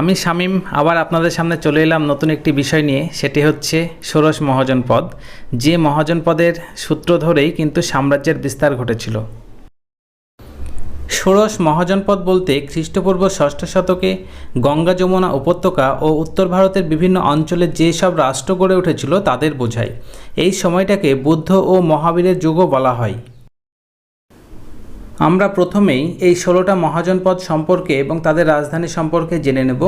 আমি শামীম, আবার আপনাদের সামনে চলে এলাম নতুন একটি বিষয় নিয়ে। সেটি হচ্ছে ষোড়শ মহাজনপদ যে মহাজনপদের সূত্র ধরেই কিন্তু সাম্রাজ্যের বিস্তার ঘটেছিল। ষোড়শ মহাজনপদ বলতে খ্রিস্টপূর্ব ষষ্ঠ শতকে গঙ্গা যমুনা উপত্যকা ও উত্তর ভারতের বিভিন্ন অঞ্চলে যেসব রাষ্ট্র গড়ে উঠেছিল তাদের বোঝায়। এই সময়টাকে বুদ্ধ ও মহাবীরের যুগও বলা হয়। আমরা প্রথমেই এই ষোলোটা মহাজনপদ সম্পর্কে এবং তাদের রাজধানী সম্পর্কে জেনে নেব।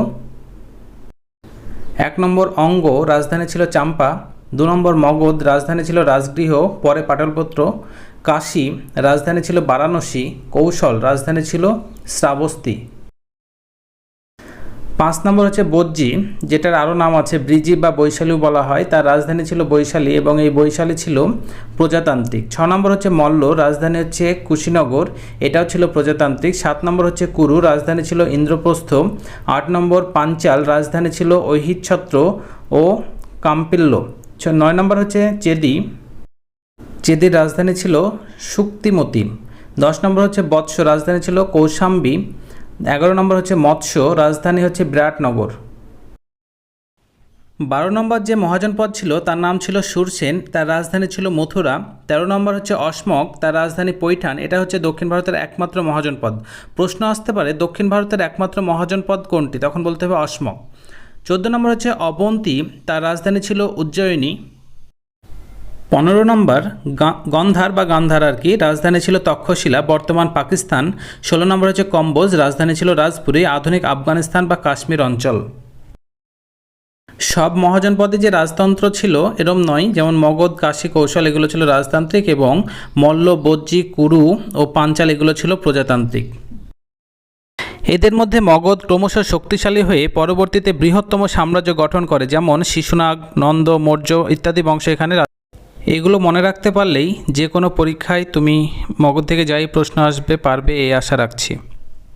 এক নম্বর অঙ্গ রাজধানী ছিল চাম্পা, দু নম্বর মগধ রাজধানী ছিল রাজগৃহ, পরে পাটলপত্র, কাশী রাজধানী ছিল বারাণসী, কৌশল রাজধানী ছিল শ্রাবস্তি। পাঁচ নম্বর হচ্ছে বজ্জি, যেটার আরও নাম আছে ব্রিজি বা বৈশালীও বলা হয়। তার রাজধানী ছিল বৈশালী এবং এই বৈশালী ছিল প্রজাতান্ত্রিক। ছ নম্বর হচ্ছে মল্ল, রাজধানী হচ্ছে কুশীনগর, এটাও ছিল প্রজাতান্ত্রিক। সাত নম্বর হচ্ছে কুরু, রাজধানী ছিল ইন্দ্রপ্রস্থ। আট নম্বর পাঞ্চাল, রাজধানী ছিল ঐহিচ্ছত্র ও কাম্পিল্য। নয় নম্বর হচ্ছে চেদি, চেদির রাজধানী ছিল শুক্তিমতি। দশ নম্বর হচ্ছে বৎস, রাজধানী ছিল কৌশাম্বী। এগারো নম্বর হচ্ছে মৎস্য, রাজধানী হচ্ছে বিরাটনগর। বারো নম্বর যে মহাজনপদ ছিল, তার নাম ছিল সুরসেন, তার রাজধানী ছিল মথুরা। তেরো নম্বর হচ্ছে অসমক তার রাজধানী পৈঠান, এটা হচ্ছে দক্ষিণ ভারতের একমাত্র মহাজনপদ প্রশ্ন আসতে পারে, দক্ষিণ ভারতের একমাত্র মহাজনপদ কোনটি? তখন বলতে হবে অসমক চোদ্দ নম্বর হচ্ছে অবন্তী, তার রাজধানী ছিল উজ্জয়িনী। পনেরো নম্বর গন্ধার বা গান্ধার আর কি? রাজধানী ছিল তক্ষশিলা, বর্তমান পাকিস্তান। ষোলো নম্বর হচ্ছে কম্বোজ, রাজধানী ছিল রাজপুরী, আধুনিক আফগানিস্তান বা কাশ্মীর অঞ্চল। সব মহাজনপদে যে রাজতন্ত্র ছিল, এরম নয়। যেমন মগধ, কাশী, কৌশল, এগুলো ছিল রাজতান্ত্রিক এবং মল্ল, বজ্জি, কুরু ও পাঞ্চাল এগুলো ছিল প্রজাতান্ত্রিক। এদের মধ্যে মগধ ক্রমশ শক্তিশালী হয়ে পরবর্তীতে বৃহত্তম সাম্রাজ্য গঠন করে, যেমন শিশুনাগ, নন্দ, মৌর্য ইত্যাদি বংশ এখানে এগুলো মনে রাখতে পারলেই যে কোনো পরীক্ষায় তুমি মগজ থেকে যাই প্রশ্ন আসবে, পারবে, এই আশা রাখছি।